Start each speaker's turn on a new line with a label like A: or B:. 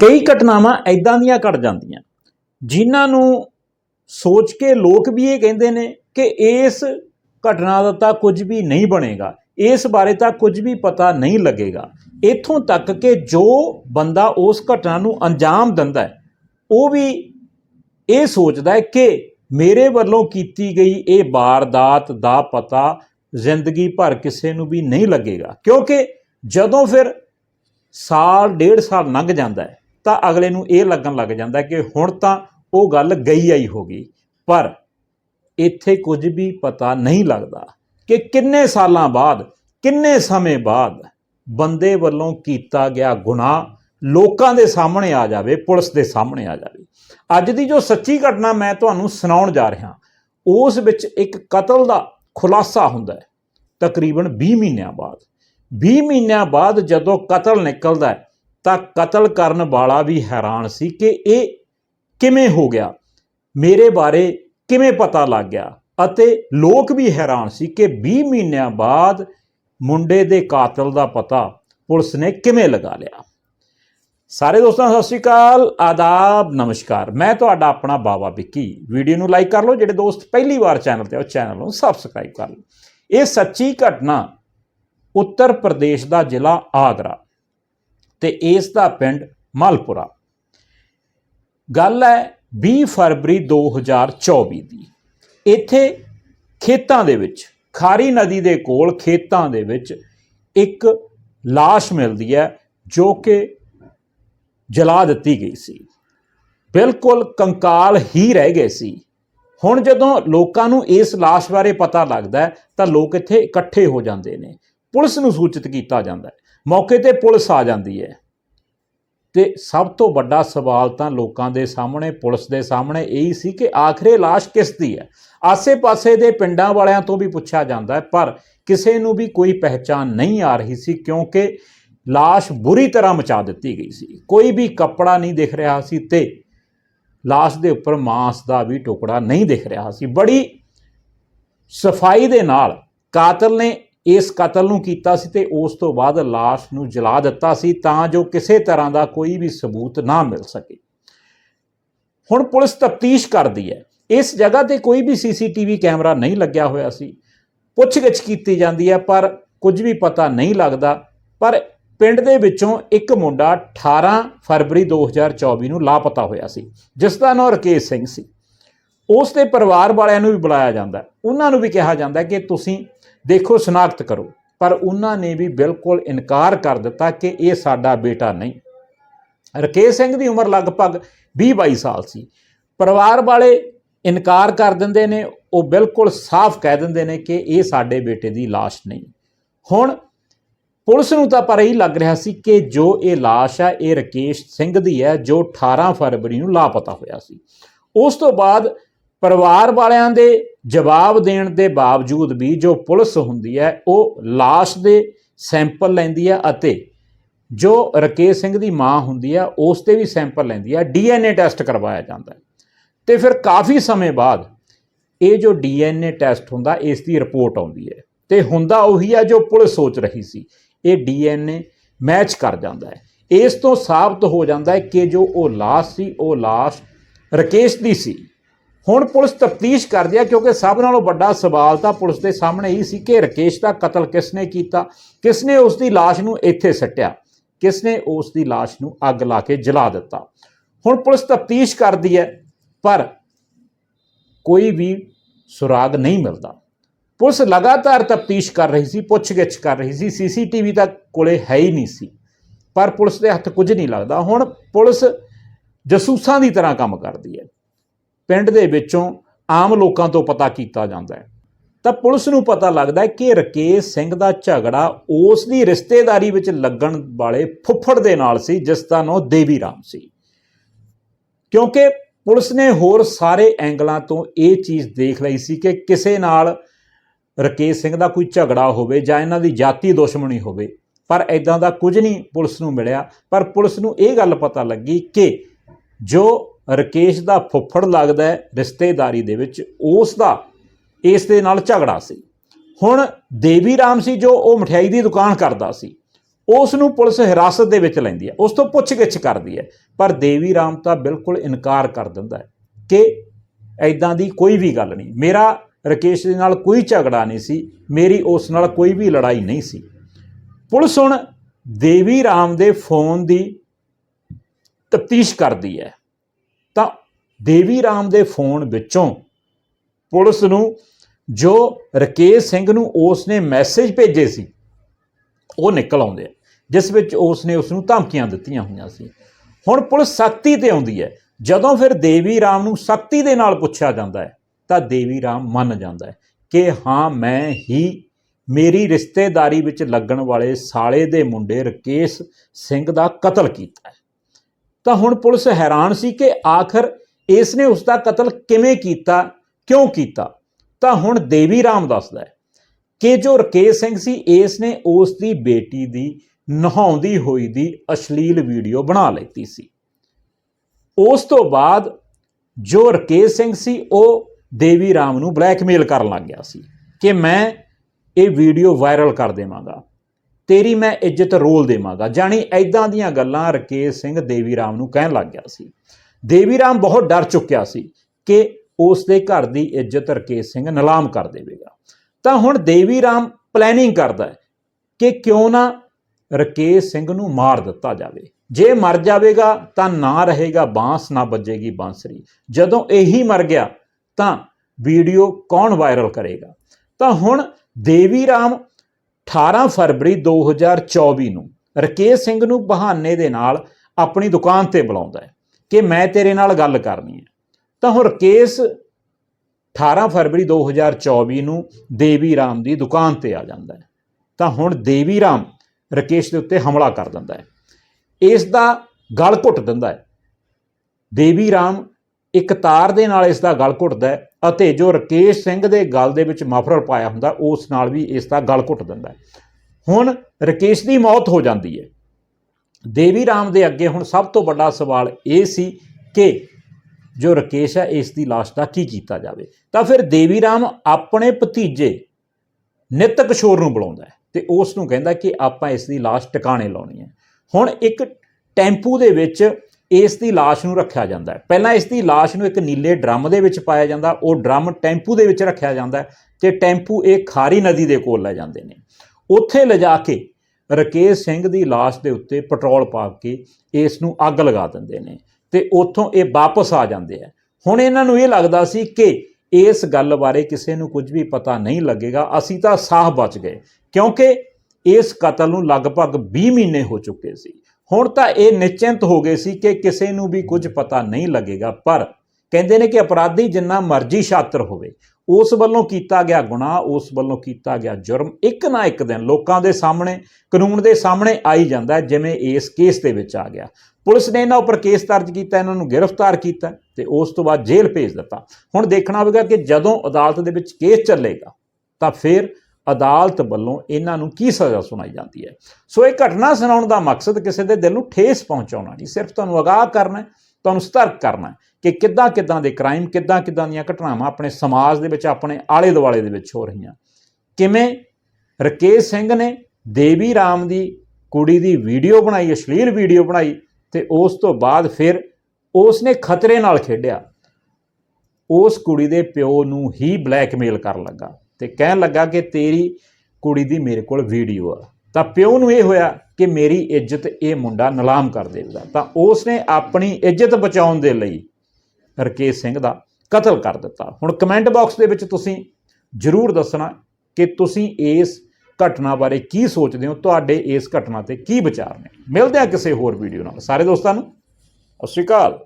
A: ਕਈ ਘਟਨਾਵਾਂ ਐਦਾਂ ਦੀਆਂ ਘਟ ਜਾਂਦੀਆਂ। ਜਿਨ੍ਹਾਂ ਨੂੰ ਸੋਚ ਕੇ ਲੋਕ ਵੀ ਇਹ ਕਹਿੰਦੇ ਨੇ ਕਿ ਇਸ ਘਟਨਾ ਦਾ ਤਾਂ ਕੁਝ ਵੀ ਨਹੀਂ ਬਣੇਗਾ, ਇਸ ਬਾਰੇ ਤਾਂ ਕੁਝ ਵੀ ਪਤਾ ਨਹੀਂ ਲੱਗੇਗਾ। ਇਥੋਂ ਤੱਕ ਕਿ ਜੋ ਬੰਦਾ ਉਸ ਘਟਨਾ ਨੂੰ ਅੰਜਾਮ ਦਿੰਦਾ ਹੈ, ਉਹ ਵੀ ਇਹ ਸੋਚਦਾ ਹੈ ਕਿ ਮੇਰੇ ਵੱਲੋਂ ਕੀਤੀ ਗਈ ਇਹ ਵਾਰਦਾਤ ਦਾ ਪਤਾ ਜ਼ਿੰਦਗੀ ਭਰ ਕਿਸੇ ਨੂੰ ਵੀ ਨਹੀਂ ਲੱਗੇਗਾ। ਕਿਉਂਕਿ ਜਦੋਂ ਫਿਰ ਸਾਲ, ਡੇਢ ਸਾਲ ਲੰਘ ਜਾਂਦਾ ਹੈ ਤਾਂ ਅਗਲੇ ਨੂੰ ਇਹ ਲੱਗਣ ਲੱਗ ਜਾਂਦਾ ਕਿ ਹੁਣ ਤਾਂ ਉਹ ਗੱਲ ਗਈ ਆਈ ਹੋ ਗਈ। ਪਰ ਇੱਥੇ ਕੁਝ ਵੀ ਪਤਾ ਨਹੀਂ ਲੱਗਦਾ ਕਿ ਕਿੰਨੇ ਸਾਲਾਂ ਬਾਅਦ, ਕਿੰਨੇ ਸਮੇਂ ਬਾਅਦ ਬੰਦੇ ਵੱਲੋਂ ਕੀਤਾ ਗਿਆ ਗੁਨਾਹ ਲੋਕਾਂ ਦੇ ਸਾਹਮਣੇ ਆ ਜਾਵੇ, ਪੁਲਿਸ ਦੇ ਸਾਹਮਣੇ ਆ ਜਾਵੇ। ਅੱਜ ਦੀ ਜੋ ਸੱਚੀ ਘਟਨਾ ਮੈਂ ਤੁਹਾਨੂੰ ਸੁਣਾਉਣ ਜਾ ਰਿਹਾ, ਉਸ ਵਿੱਚ ਇੱਕ ਕਤਲ ਦਾ ਖੁਲਾਸਾ ਹੁੰਦਾ ਹੈ, ਤਕਰੀਬਨ 20 ਮਹੀਨਿਆਂ ਬਾਅਦ। 20 ਮਹੀਨਿਆਂ ਬਾਅਦ ਜਦੋਂ ਕਤਲ ਨਿਕਲਦਾ ਹੈ ਤਾਂ ਕਤਲ ਕਰਨ ਵਾਲਾ ਵੀ ਹੈਰਾਨ ਸੀ ਕਿ ਇਹ ਕਿਵੇਂ ਹੋ ਗਿਆ। ਮੇਰੇ ਬਾਰੇ ਕਿਵੇਂ ਪਤਾ ਲੱਗ ਗਿਆ? ਅਤੇ ਲੋਕ ਵੀ ਹੈਰਾਨ ਸੀ ਕਿ 20 ਮਹੀਨਿਆਂ ਬਾਅਦ ਮੁੰਡੇ ਦੇ ਕਾਤਲ ਦਾ ਪਤਾ ਪੁਲਿਸ ਨੇ ਕਿਵੇਂ ਲਗਾ ਲਿਆ। ਸਾਰੇ ਦੋਸਤਾਂ, ਸਤਿ ਸ਼੍ਰੀ ਅਕਾਲ, ਆਦਾਬ, ਨਮਸਕਾਰ। ਮੈਂ ਤੁਹਾਡਾ ਆਪਣਾ ਬਾਬਾ ਵਿੱਕੀ। ਵੀਡੀਓ ਨੂੰ ਲਾਈਕ ਕਰ ਲਓ, ਜਿਹੜੇ ਦੋਸਤ ਪਹਿਲੀ ਵਾਰ ਚੈਨਲ ਤੇ ਉਹ ਚੈਨਲ ਨੂੰ ਸਬਸਕ੍ਰਾਈਬ ਕਰ ਲਓ। ਇਹ ਸੱਚੀ ਘਟਨਾ ਉੱਤਰ ਪ੍ਰਦੇਸ਼ ਦਾ ਜ਼ਿਲ੍ਹਾ ਆਗਰਾ ਤੇ ਇਸ ਦਾ ਪਿੰਡ ਮਲਪੁਰਾ ਗੱਲ ਹੈ 20 ਫਰਵਰੀ 2024 ਦੀ ਇੱਥੇ ਖੇਤਾਂ ਦੇ ਵਿੱਚ ਖਾਰੀ ਨਦੀ ਦੇ ਕੋਲ ਖੇਤਾਂ ਦੇ ਵਿੱਚ ਇੱਕ লাশ ਮਿਲਦੀ ਹੈ ਜੋ ਕਿ ਜਲਾ ਦਿੱਤੀ ਗਈ ਸੀ ਬਿਲਕੁਲ ਕੰਕਾਲ ਹੀ ਰਹਿ ਗਏ ਸੀ ਹੁਣ ਜਦੋਂ ਲੋਕਾਂ ਨੂੰ ਇਸ লাশ ਬਾਰੇ ਪਤਾ ਲੱਗਦਾ ਹੈ ਤਾਂ ਲੋਕ ਇੱਥੇ ਇਕੱਠੇ ਹੋ ਜਾਂਦੇ ਨੇ ਪੁਲਿਸ ਨੂੰ ਸੂਚਿਤ ਕੀਤਾ ਜਾਂਦਾ ਹੈ ਮੌਕੇ ਤੇ ਪੁਲਿਸ ਆ ਜਾਂਦੀ ਹੈ ਤੇ ਸਭ ਤੋਂ ਵੱਡਾ ਸਵਾਲ ਤਾਂ ਲੋਕਾਂ ਦੇ ਸਾਹਮਣੇ ਪੁਲਿਸ ਦੇ ਸਾਹਮਣੇ ਇਹੀ ਸੀ ਕਿ ਆਖਰੇ লাশ ਕਿਸ ਦੀ ਹੈ ਆਸੇ-ਪਾਸੇ ਦੇ ਪਿੰਡਾਂ ਵਾਲਿਆਂ ਤੋਂ ਵੀ ਪੁੱਛਿਆ ਜਾਂਦਾ ਹੈ ਪਰ ਕਿਸੇ ਨੂੰ ਵੀ ਕੋਈ ਪਹਿਚਾਨ ਨਹੀਂ ਆ ਰਹੀ ਸੀ ਕਿਉਂਕਿ লাশ ਬੁਰੀ ਤਰ੍ਹਾਂ ਮਚਾ ਦਿੱਤੀ ਗਈ ਸੀ ਕੋਈ ਵੀ ਕੱਪੜਾ ਨਹੀਂ ਦਿਖ ਰਿਹਾ ਸੀ ਤੇ লাশ ਦੇ ਉੱਪਰ ਮਾਂਸ ਦਾ ਵੀ ਟੁਕੜਾ ਨਹੀਂ ਦਿਖ ਰਿਹਾ ਸੀ ਬੜੀ ਸਫਾਈ ਦੇ ਨਾਲ ਕਾਤਲ ਨੇ ਇਸ ਕਤਲ ਨੂੰ ਕੀਤਾ ਸੀ ਤੇ ਉਸ ਤੋਂ ਬਾਅਦ লাশ ਨੂੰ ਜਲਾ ਦਿੱਤਾ ਸੀ ਤਾਂ ਜੋ ਕਿਸੇ ਤਰ੍ਹਾਂ ਦਾ ਕੋਈ ਵੀ ਸਬੂਤ ਨਾ ਮਿਲ ਸਕੇ। ਹੁਣ ਪੁਲਿਸ ਤਫਤੀਸ਼ ਕਰਦੀ ਹੈ। ਇਸ ਜਗ੍ਹਾ ਤੇ ਕੋਈ ਵੀ ਸੀਸੀਟੀਵੀ ਕੈਮਰਾ ਨਹੀਂ ਲੱਗਿਆ ਹੋਇਆ ਸੀ। ਪੁੱਛਗਿੱਛ ਕੀਤੀ ਜਾਂਦੀ ਹੈ, ਪਰ ਕੁਝ ਵੀ ਪਤਾ ਨਹੀਂ ਲੱਗਦਾ। ਪਰ ਪਿੰਡ ਦੇ ਵਿੱਚੋਂ ਇੱਕ ਮੁੰਡਾ 18 ਫਰਵਰੀ 2024 ਨੂੰ ਲਾਪਤਾ ਹੋਇਆ ਸੀ, ਜਿਸ ਦਾ ਨਾਮ ਰਕੇਸ਼ ਸਿੰਘ ਸੀ। ਉਸ ਦੇ ਪਰਿਵਾਰ ਵਾਲਿਆਂ ਨੂੰ ਵੀ ਬੁਲਾਇਆ ਜਾਂਦਾ। ਉਹਨਾਂ ਨੂੰ ਵੀ ਕਿਹਾ ਜਾਂਦਾ ਕਿ ਤੁਸੀਂ ਦੇਖੋ ਸ਼ਨਾਖਤ ਕਰੋ ਪਰ ਉਹਨਾਂ ਨੇ ਵੀ ਬਿਲਕੁਲ ਇਨਕਾਰ ਕਰ ਦਿੱਤਾ ਕਿ ਇਹ ਸਾਡਾ ਬੇਟਾ ਨਹੀਂ ਰਕੇਸ਼ ਸਿੰਘ ਦੀ ਉਮਰ ਲਗਭਗ 20-22 ਸਾਲ ਸੀ ਪਰਿਵਾਰ ਵਾਲੇ ਇਨਕਾਰ ਕਰ ਦਿੰਦੇ ਨੇ ਉਹ ਬਿਲਕੁਲ ਸਾਫ਼ ਕਹਿ ਦਿੰਦੇ ਨੇ ਕਿ ਇਹ ਸਾਡੇ ਬੇਟੇ ਦੀ লাশ ਨਹੀਂ ਹੁਣ ਪੁਲਿਸ ਨੂੰ ਤਾਂ ਪਰ ਇਹ ਲੱਗ ਰਿਹਾ ਸੀ ਕਿ ਜੋ ਇਹ লাশ ਹੈ ਇਹ ਰਕੇਸ਼ ਸਿੰਘ ਦੀ ਹੈ ਜੋ 18 ਫਰਵਰੀ ਨੂੰ ਲਾਪਤਾ ਹੋਇਆ ਸੀ ਉਸ ਤੋਂ ਬਾਅਦ ਪਰਿਵਾਰ ਵਾਲਿਆਂ ਦੇ ਜਵਾਬ ਦੇਣ ਦੇ ਬਾਵਜੂਦ ਵੀ ਜੋ ਪੁਲਿਸ ਹੁੰਦੀ ਹੈ, ਉਹ ਲਾਸ਼ ਦੇ ਸੈਂਪਲ ਲੈਂਦੀ ਹੈ ਅਤੇ ਜੋ ਰਕੇਸ਼ ਸਿੰਘ ਦੀ ਮਾਂ ਹੁੰਦੀ ਹੈ, ਉਸ ਤੇ ਵੀ ਸੈਂਪਲ ਲੈਂਦੀ ਹੈ, ਡੀਐਨਏ ਟੈਸਟ ਕਰਵਾਇਆ ਜਾਂਦਾ ਹੈ। ਤੇ ਫਿਰ ਕਾਫੀ ਸਮੇਂ ਬਾਅਦ ਇਹ ਜੋ ਡੀਐਨਏ ਟੈਸਟ ਹੁੰਦਾ, ਇਸ ਦੀ ਰਿਪੋਰਟ ਆਉਂਦੀ ਹੈ। ਤੇ ਹੁੰਦਾ ਉਹੀ ਹੈ ਜੋ ਪੁਲਿਸ ਸੋਚ ਰਹੀ ਸੀ, ਇਹ ਡੀਐਨਏ ਮੈਚ ਕਰ ਜਾਂਦਾ ਹੈ। ਇਸ ਤੋਂ ਸਾਬਤ ਹੋ ਜਾਂਦਾ ਹੈ ਕਿ ਜੋ ਉਹ ਲਾਸ਼ ਸੀ, ਉਹ ਲਾਸ਼ ਰਕੇਸ਼ ਦੀ ਸੀ। ਹੁਣ ਪੁਲਿਸ ਤਫਤੀਸ਼ ਕਰਦੀ ਹੈ, ਕਿਉਂਕਿ ਸਭ ਨਾਲੋਂ ਵੱਡਾ ਸਵਾਲ ਤਾਂ ਪੁਲਿਸ ਦੇ ਸਾਹਮਣੇ ਹੀ ਸੀ ਕਿ ਰਕੇਸ਼ ਦਾ ਕਤਲ ਕਿਸਨੇ ਕੀਤਾ ਕਿਸਨੇ ਉਸ ਦੀ ਲਾਸ਼ ਨੂੰ ਇੱਥੇ ਸੱਟਿਆ ਕਿਸਨੇ ਉਸ ਦੀ ਲਾਸ਼ ਨੂੰ ਅੱਗ ਲਾ ਕੇ ਜਲਾ ਦਿੱਤਾ। ਹੁਣ ਪੁਲਿਸ ਤਫਤੀਸ਼ ਕਰਦੀ ਹੈ, ਪਰ ਕੋਈ ਵੀ ਸੁਰਾਗ ਨਹੀਂ ਮਿਲਦਾ। ਪੁਲਿਸ ਲਗਾਤਾਰ ਤਫਤੀਸ਼ ਕਰ ਰਹੀ ਸੀ, ਪੁੱਛਗਿੱਛ ਕਰ ਰਹੀ ਸੀ, ਸੀਸੀਟੀਵੀ ਤਾਂ ਕੋਲੇ ਹੈ ਹੀ ਨਹੀਂ ਸੀ, ਪਰ ਪੁਲਿਸ ਦੇ ਹੱਥ ਕੁਝ ਨਹੀਂ ਲੱਗਦਾ। ਹੁਣ ਪੁਲਿਸ ਜਸੂਸਾਂ ਦੀ ਤਰ੍ਹਾਂ ਕੰਮ ਕਰਦੀ ਹੈ। ਪਿੰਡ ਦੇ ਵਿੱਚੋਂ ਆਮ ਲੋਕਾਂ ਤੋਂ ਪਤਾ ਕੀਤਾ ਜਾਂਦਾ ਹੈ। ਤਾਂ ਪੁਲਿਸ ਨੂੰ ਪਤਾ ਲੱਗਦਾ ਹੈ ਕਿ ਰਕੇਸ਼ ਸਿੰਘ ਦਾ ਝਗੜਾ ਉਸ ਦੀ ਰਿਸ਼ਤੇਦਾਰੀ ਵਿੱਚ ਲੱਗਣ ਵਾਲੇ ਫੁੱਫੜ ਦੇ ਨਾਲ ਸੀ, ਜਿਸ ਦਾ ਨਾਮ ਦੇਵੀ ਰਾਮ ਸੀ। ਕਿਉਂਕਿ ਪੁਲਿਸ ਨੇ ਹੋਰ ਸਾਰੇ ਐਂਗਲਾਂ ਤੋਂ ਇਹ ਚੀਜ਼ ਦੇਖ ਲਈ ਸੀ ਕਿ ਕਿਸੇ ਨਾਲ ਰਕੇਸ਼ ਸਿੰਘ ਦਾ ਕੋਈ ਝਗੜਾ ਹੋਵੇ ਜਾਂ ਇਹਨਾਂ ਦੀ ਜਾਤੀ ਦੁਸ਼ਮਣੀ ਹੋਵੇ, ਪਰ ਐਦਾਂ ਦਾ ਕੁਝ ਨਹੀਂ ਪੁਲਿਸ ਨੂੰ ਮਿਲਿਆ। ਪਰ ਪੁਲਿਸ ਨੂੰ ਇਹ ਗੱਲ ਪਤਾ ਲੱਗੀ ਕਿ ਜੋ ਰਕੇਸ਼ ਦਾ ਫੁੱਫੜ ਲੱਗਦਾ ਹੈ ਰਿਸ਼ਤੇਦਾਰੀ ਦੇ ਵਿੱਚ, ਉਸ ਦਾ ਇਸ ਦੇ ਨਾਲ ਝਗੜਾ ਸੀ। ਹੁਣ ਦੇਵੀ ਰਾਮ ਸੀ ਜੋ ਉਹ ਮਠਿਆਈ ਦੀ ਦੁਕਾਨ ਕਰਦਾ ਸੀ। ਉਸ ਨੂੰ ਪੁਲਿਸ ਹਿਰਾਸਤ ਦੇ ਵਿੱਚ ਲੈਂਦੀ ਹੈ, ਉਸ ਤੋਂ ਪੁੱਛਗਿੱਛ ਕਰਦੀ ਹੈ। ਪਰ ਦੇਵੀ ਰਾਮ ਤਾਂ ਬਿਲਕੁਲ ਇਨਕਾਰ ਕਰ ਦਿੰਦਾ ਹੈ ਕਿ ਐਦਾਂ ਦੀ ਕੋਈ ਵੀ ਗੱਲ ਨਹੀਂ। ਮੇਰਾ ਰਕੇਸ਼ ਦੇ ਨਾਲ ਕੋਈ ਝਗੜਾ ਨਹੀਂ ਸੀ, ਮੇਰੀ ਉਸ ਨਾਲ ਕੋਈ ਵੀ ਲੜਾਈ ਨਹੀਂ ਸੀ। ਪੁਲਿਸ ਹੁਣ ਦੇਵੀ ਰਾਮ ਦੇ ਫੋਨ ਦੀ ਤਫਤੀਸ਼ ਕਰਦੀ ਹੈ। ਤਾਂ ਦੇਵੀ ਰਾਮ ਦੇ ਫੋਨ ਵਿੱਚੋਂ ਪੁਲਿਸ ਨੂੰ ਜੋ ਰਕੇਸ਼ ਸਿੰਘ ਨੂੰ ਉਸ ਨੇ ਮੈਸੇਜ ਭੇਜੇ ਸੀ, ਉਹ ਨਿਕਲ ਆਉਂਦੇ ਆ, ਜਿਸ ਵਿੱਚ ਉਸ ਨੇ ਉਸ ਨੂੰ ਧਮਕੀਆਂ ਦਿੱਤੀਆਂ ਹੋਈਆਂ ਸੀ। ਹੁਣ ਪੁਲਿਸ ਸਖਤੀ ਤੇ ਆਉਂਦੀ ਹੈ। ਜਦੋਂ ਫਿਰ ਦੇਵੀ ਰਾਮ ਨੂੰ ਸਖਤੀ ਦੇ ਨਾਲ ਪੁੱਛਿਆ ਜਾਂਦਾ ਹੈ, ਤਾਂ ਦੇਵੀ ਰਾਮ ਮੰਨ ਜਾਂਦਾ ਹੈ ਕਿ ਹਾਂ, ਮੈਂ ਹੀ ਮੇਰੀ ਰਿਸ਼ਤੇਦਾਰੀ ਵਿੱਚ ਲੱਗਣ ਵਾਲੇ ਸਾਲੇ ਦੇ ਮੁੰਡੇ ਰਕੇਸ਼ ਸਿੰਘ ਦਾ ਕਤਲ ਕੀਤਾ ਹੈ। ਤਾਂ ਹੁਣ ਪੁਲਿਸ ਹੈਰਾਨ ਸੀ ਕਿ ਆਖਰ ਇਸ ਨੇ ਉਸ ਦਾ ਕਤਲ ਕਿਵੇਂ ਕੀਤਾ, ਕਿਉਂ ਕੀਤਾ? ਤਾਂ ਹੁਣ ਦੇਵੀ ਰਾਮ ਦੱਸਦਾ ਹੈ ਕਿ ਜੋ ਰਕੇਸ਼ ਸਿੰਘ ਸੀ ਇਸ ਨੇ ਉਸ ਦੀ ਬੇਟੀ ਦੀ, ਨਹਾਉਂਦੀ ਹੋਈ ਦੀ ਅਸ਼ਲੀਲ ਵੀਡੀਓ ਬਣਾ ਲਈ ਸੀ। ਉਸ ਤੋਂ ਬਾਅਦ ਜੋ ਰਕੇਸ਼ ਸਿੰਘ ਸੀ, ਉਹ ਦੇਵੀ ਰਾਮ ਨੂੰ ਬਲੈਕਮੇਲ ਕਰਨ ਲੱਗ ਗਿਆ ਸੀ ਕਿ ਮੈਂ ਇਹ ਵੀਡੀਓ ਵਾਇਰਲ ਕਰ ਦੇਵਾਂਗਾ। ਤੇਰੀ ਮੈਂ ਇੱਜ਼ਤ ਰੋਲ ਦੇਵਾਂਗਾ। ਜਾਣੀ ਐਦਾਂ ਦੀਆਂ ਗੱਲਾਂ ਰਕੇਸ਼ ਸਿੰਘ ਦੇਵੀ ਰਾਮ ਨੂੰ ਕਹਿਣ ਲੱਗ ਗਿਆ ਸੀ। ਦੇਵੀ ਰਾਮ ਬਹੁਤ ਡਰ ਚੁੱਕਿਆ ਸੀ ਕਿ ਉਸ ਦੇ ਘਰ ਦੀ ਇੱਜ਼ਤ ਰਕੇਸ਼ ਸਿੰਘ ਨਿਲਾਮ ਕਰ ਦੇਵੇਗਾ। ਤਾਂ ਹੁਣ ਦੇਵੀ ਰਾਮ ਪਲੈਨਿੰਗ ਕਰਦਾ ਹੈ ਕਿ ਕਿਉਂ ਨਾ ਰਕੇਸ਼ ਸਿੰਘ ਨੂੰ ਮਾਰ ਦਿੱਤਾ ਜਾਵੇ। ਜੇ ਮਰ ਜਾਵੇਗਾ ਤਾਂ ਨਾ ਰਹੇਗਾ ਬਾਂਸ, ਨਾ ਵੱਜੇਗੀ ਬਾਂਸਰੀ। ਜਦੋਂ ਇਹੀ ਮਰ ਗਿਆ ਤਾਂ ਵੀਡੀਓ ਕੌਣ ਵਾਇਰਲ ਕਰੇਗਾ? ਤਾਂ ਹੁਣ ਦੇਵੀ ਰਾਮ 18 ਫਰਵਰੀ 2024 ਨੂੰ ਰਕੇਸ਼ ਸਿੰਘ ਨੂੰ ਬਹਾਨੇ ਦੇ ਨਾਲ ਆਪਣੀ ਦੁਕਾਨ ਤੇ ਬੁਲਾਉਂਦਾ ਹੈ ਕਿ ਮੈਂ ਤੇਰੇ ਨਾਲ ਗੱਲ ਕਰਨੀ ਹੈ। ਤਾਂ ਹੁਣ ਰਕੇਸ਼ 18 ਫਰਵਰੀ 2024 ਨੂੰ ਦੇਵੀ ਰਾਮ ਦੀ ਦੁਕਾਨ ਤੇ ਆ ਜਾਂਦਾ ਹੈ। ਤਾਂ ਹੁਣ ਦੇਵੀ ਰਾਮ ਰਕੇਸ਼ ਦੇ ਉੱਤੇ ਹਮਲਾ ਕਰ ਦਿੰਦਾ ਹੈ। ਇਸ ਦਾ ਗਲ ਘੁੱਟ ਦਿੰਦਾ ਹੈ। ਦੇਵੀ ਰਾਮ ਇੱਕ ਤਾਰ ਦੇ ਨਾਲ ਇਸ ਦਾ ਗਲ ਘੁੱਟਦਾ ਅਤੇ ਜੋ ਰਕੇਸ਼ ਸਿੰਘ ਦੇ ਗਲ ਦੇ ਵਿੱਚ ਮਫਰਲ ਪਾਇਆ ਹੁੰਦਾ, ਉਸ ਨਾਲ ਵੀ ਇਸ ਦਾ ਗਲ ਘੁੱਟ ਦਿੰਦਾ ਹੁਣ ਰਕੇਸ਼ ਦੀ ਮੌਤ ਹੋ ਜਾਂਦੀ ਹੈ। ਦੇਵੀ ਰਾਮ ਦੇ ਅੱਗੇ ਹੁਣ ਸਭ ਤੋਂ ਵੱਡਾ ਸਵਾਲ ਇਹ ਸੀ ਕਿ ਜੋ ਰਕੇਸ਼ ਹੈ, ਇਸ ਦੀ ਲਾਸ਼ ਦਾ ਕੀ ਕੀਤਾ ਜਾਵੇ? ਤਾਂ ਫਿਰ ਦੇਵੀ ਰਾਮ ਆਪਣੇ ਭਤੀਜੇ ਨਿੱਤ ਕਿਸ਼ੋਰ ਨੂੰ ਬੁਲਾਉਂਦਾ ਹੈ ਤੇ ਉਸ ਨੂੰ ਕਹਿੰਦਾ ਕਿ ਆਪਾਂ ਇਸ ਦੀ ਲਾਸ਼ ਟਿਕਾਣੇ ਲਾਉਣੀ ਹੈ। ਹੁਣ ਇੱਕ ਟੈਂਪੂ ਦੇ ਵਿੱਚ ਇਸ ਦੀ ਲਾਸ਼ ਨੂੰ ਰੱਖਿਆ ਜਾਂਦਾ ਹੈ। ਪਹਿਲਾਂ ਇਸ ਦੀ ਲਾਸ਼ ਨੂੰ ਇੱਕ ਨੀਲੇ ਡਰਮ ਦੇ ਵਿੱਚ ਪਾਇਆ ਜਾਂਦਾ ਉਹ ਡਰਮ ਟੈਂਪੂ ਦੇ ਵਿੱਚ ਰੱਖਿਆ ਜਾਂਦਾ ਹੈ ਤੇ ਟੈਂਪੂ ਇਹ ਖਾਰੀ ਨਦੀ ਦੇ ਕੋਲ ਲੈ ਜਾਂਦੇ ਨੇ। ਉੱਥੇ ਲਿਜਾ ਕੇ ਰਕੇਸ਼ ਸਿੰਘ ਦੀ ਲਾਸ਼ ਦੇ ਉੱਤੇ ਪੈਟਰੋਲ ਪਾ ਕੇ ਇਸ ਨੂੰ ਅੱਗ ਲਗਾ ਦਿੰਦੇ ਨੇ ਤੇ ਉੱਥੋਂ ਇਹ ਵਾਪਸ ਆ ਜਾਂਦੇ ਆ। ਹੁਣ ਇਹਨਾਂ ਨੂੰ ਇਹ ਲੱਗਦਾ ਸੀ ਕਿ ਇਸ ਗੱਲ ਬਾਰੇ ਕਿਸੇ ਨੂੰ ਕੁਝ ਵੀ ਪਤਾ ਨਹੀਂ ਲੱਗੇਗਾ। ਅਸੀਂ ਤਾਂ ਸਾਹ ਬਚ ਗਏ, ਕਿਉਂਕਿ ਇਸ ਕਤਲ ਨੂੰ ਲਗਭਗ 20 ਮਹੀਨੇ ਹੋ ਚੁੱਕੇ ਸੀ। ਹੁਣ ਤਾਂ ਇਹ ਨਿਸ਼ਚਿੰਤ ਹੋ ਗਏ ਸੀ ਕਿ ਕਿਸੇ ਨੂੰ ਵੀ ਕੁਝ ਪਤਾ ਨਹੀਂ ਲੱਗੇਗਾ ਪਰ ਕਹਿੰਦੇ ਨੇ ਕਿ ਅਪਰਾਧੀ ਜਿੰਨਾ ਮਰਜ਼ੀ ਛਾਤਰ ਹੋਵੇ ਉਸ ਵੱਲੋਂ ਕੀਤਾ ਗਿਆ ਗੁਨਾਹ ਉਸ ਵੱਲੋਂ ਕੀਤਾ ਗਿਆ ਜੁਰਮ ਇੱਕ ਨਾ ਇੱਕ ਦਿਨ ਲੋਕਾਂ ਦੇ ਸਾਹਮਣੇ ਕਾਨੂੰਨ ਦੇ ਸਾਹਮਣੇ ਆਈ ਜਾਂਦਾ ਹੈ, ਜਿਵੇਂ ਇਸ ਕੇਸ ਦੇ ਵਿੱਚ ਆ ਗਿਆ। ਪੁਲਿਸ ਨੇ ਇਹਨਾਂ ਉੱਪਰ ਕੇਸ ਦਰਜ ਕੀਤਾ ਇਹਨਾਂ ਨੂੰ ਗ੍ਰਿਫਤਾਰ ਕੀਤਾ ਤੇ ਉਸ ਤੋਂ ਬਾਅਦ ਜੇਲ੍ਹ ਭੇਜ ਦਿੱਤਾ। ਹੁਣ ਦੇਖਣਾ ਹੋਵੇਗਾ ਕਿ ਜਦੋਂ ਅਦਾਲਤ ਦੇ ਵਿੱਚ ਕੇਸ ਚੱਲੇਗਾ ਤਾਂ ਫਿਰ ਅਦਾਲਤ ਵੱਲੋਂ ਇਹਨਾਂ ਨੂੰ ਕੀ ਸਜ਼ਾ ਸੁਣਾਈ ਜਾਂਦੀ ਹੈ? ਸੋ ਇਹ ਘਟਨਾ ਸੁਣਾਉਣ ਦਾ ਮਕਸਦ ਕਿਸੇ ਦੇ ਦਿਲ ਨੂੰ ਠੇਸ ਪਹੁੰਚਾਉਣਾ ਨਹੀਂ, ਸਿਰਫ ਤੁਹਾਨੂੰ ਅਗਾਹ ਕਰਨਾ ਤੁਹਾਨੂੰ ਸਤਰਕ ਕਰਨਾ ਕਿ ਕਿੱਦਾਂ ਕਿੱਦਾਂ ਦੇ ਕ੍ਰਾਈਮ ਕਿੱਦਾਂ ਕਿੱਦਾਂ ਦੀਆਂ ਘਟਨਾਵਾਂ ਆਪਣੇ ਸਮਾਜ ਦੇ ਵਿੱਚ, ਆਪਣੇ ਆਲੇ ਦੁਆਲੇ ਦੇ ਵਿੱਚ ਹੋ ਰਹੀਆਂ। ਕਿਵੇਂ? ਰਕੇਸ਼ ਸਿੰਘ ਨੇ ਦੇਵੀ ਰਾਮ ਦੀ ਕੁੜੀ ਦੀ ਵੀਡੀਓ ਬਣਾਈ, ਅਸ਼ਲੀਲ ਵੀਡੀਓ ਬਣਾਈ ਤੇ ਉਸ ਤੋਂ ਬਾਅਦ ਫਿਰ ਉਸ ਨੇ ਖਤਰੇ ਨਾਲ ਖੇਡਿਆ। ਉਸ ਕੁੜੀ ਦੇ ਪਿਓ ਨੂੰ ਹੀ ਬਲੈਕਮੇਲ ਕਰਨ ਲੱਗਾ। ਤੇ ਕਹਿਣ ਲੱਗਾ ਕਿ ਤੇਰੀ ਕੁੜੀ ਦੀ ਮੇਰੇ ਕੋਲ ਵੀਡੀਓ ਆ। ਤਾਂ ਪਿਓ ਨੂੰ ਇਹ ਹੋਇਆ ਕਿ ਮੇਰੀ ਇੱਜ਼ਤ ਇਹ ਮੁੰਡਾ ਨਿਲਾਮ ਕਰ ਦੇਵੇਗਾ। ਤਾਂ ਉਸ ਨੇ ਆਪਣੀ ਇੱਜ਼ਤ ਬਚਾਉਣ ਦੇ ਲਈ ਰਕੇਸ਼ ਸਿੰਘ ਦਾ ਕਤਲ ਕਰ ਦਿੱਤਾ। ਹੁਣ ਕਮੈਂਟ ਬਾਕਸ ਦੇ ਵਿੱਚ ਤੁਸੀਂ ਜਰੂਰ ਦੱਸਣਾ ਕਿ ਤੁਸੀਂ ਇਸ ਘਟਨਾ ਬਾਰੇ ਕੀ ਸੋਚਦੇ ਹੋ, ਤੁਹਾਡੇ ਇਸ ਘਟਨਾ ਤੇ ਕੀ ਵਿਚਾਰ ਨੇ। ਮਿਲਦੇ ਆ ਕਿਸੇ ਹੋਰ ਵੀਡੀਓ ਨਾਲ। ਸਾਰੇ ਦੋਸਤਾਂ ਨੂੰ, ਸਤਿ ਸ਼੍ਰੀ ਅਕਾਲ।